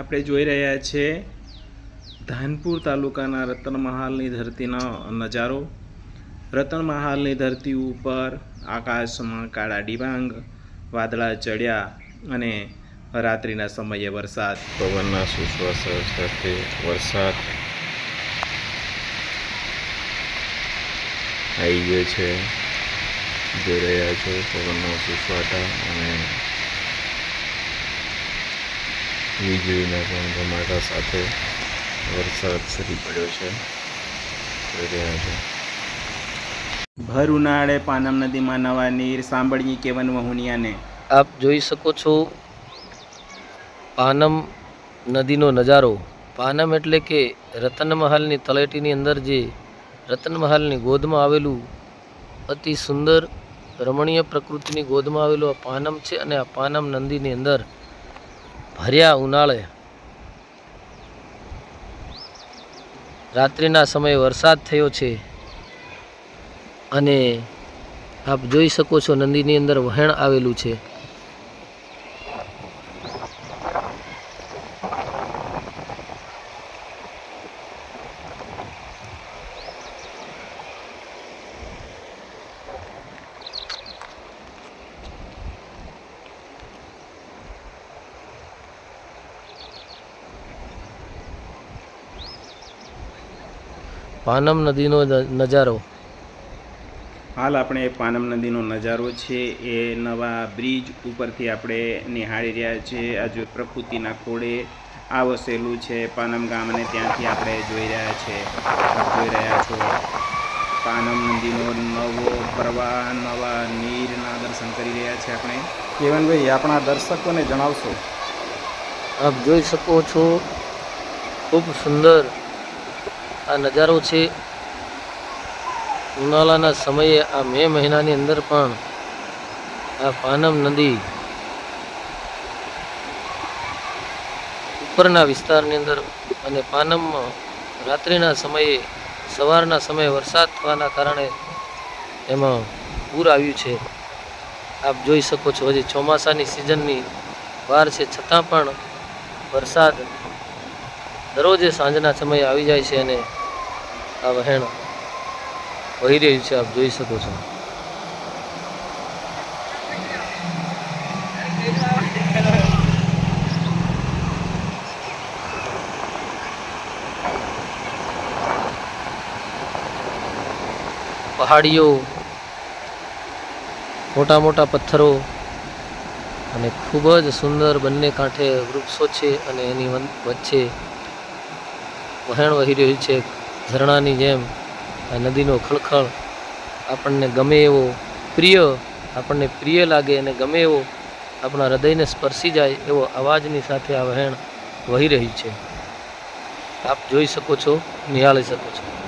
આપણે જોઈ રહ્યા છે ધાનપુર તાલુકાના રતનમહાલની ધરતીનો નજારો. રતનમહાલની ધરતી ઉપર આકાશમાં કાળા ડિબાંગ, વાદળા ચડ્યા અને રાત્રિના સમયે વરસાદ. પવનના સુશ્વાસ સાથે વરસાદ આવી ગયો છે. જોઈ રહ્યા છો પવનના સુસવાટા અને વીજળીના પણ ધમાકા સાથે વરસાદ સરી પડ્યો છે. જોઈ રહ્યા છો. ભર ઉનાળે પાનમ નદીમાં નવા નીર સાંભળીએ કેવન વહુનિયાને. આપ જોઈ શકો છો પાનમ નદીનો નજારો. પાનમ એટલે કે રતનમહાલની તળેટીની અંદર જે રતનમહાલની ગોદમાં આવેલું અતિ સુંદર રમણીય પ્રકૃતિની ગોદમાં આવેલું આ પાનમ છે અને આ પાનમ નદીની અંદર ભર્યા ઉનાળે. રાત્રિના સમયે વરસાદ થયો છે અને આપ જોઈ શકો છો નદીની અંદર વહેણ આવેલું છે. પાનમ નદીનો નજારો. હાલ આપણે પાનમ નદીનો નજારો છે એ નવા બ્રિજ ઉપરથી આપણે નિહાળી રહ્યા છીએ આ જો પ્રકૃતિના ખોળે આ વસેલું છે પાનમ ગામ અને ત્યાંથી આપણે જોઈ રહ્યા છે જોઈ રહ્યા છો. પાનમ નદીનો નવો પ્રવાહ નવા નીરના દર્શન કરી રહ્યા છે આપણે. કેવનભાઈ આપણા દર્શકોને જણાવશો. આપ જોઈ શકો છો ખૂબ સુંદર આ નજારો છે ઉનાળાના સમયે આ મે મહિનાની અંદર પણ આ પાનમ નદી ઉપરના વિસ્તારની અંદર અને પાનમમાં રાત્રિના સમયે, સવારના સમયે વરસાદ થવાના કારણે એમાં પૂર આવ્યું છે. આપ જોઈ શકો છો, હજી ચોમાસાની સિઝનની વાર છે, છતાં પણ વરસાદ દરરોજે સાંજના સમયે આવી જાય છે અને આ વહેણ વહી રહ્યું છે, આપ જોઈ શકો છો. પહાડીઓ, મોટા મોટા પથ્થરો અને ખૂબ જ સુંદર બંને કાંઠે વૃક્ષો છે અને એની વચ્ચે વહેણ વહી રહ્યું છે. ઝરણાની જેમ આ નદીનો ખળખળ આપણને ગમે એવો પ્રિય, આપણને પ્રિય લાગે અને ગમે એવો આપણા હૃદયને સ્પર્શી જાય એવો અવાજની સાથે આ વહેણ વહી રહી છે. આપ જોઈ શકો છો નિહાળી શકો છો.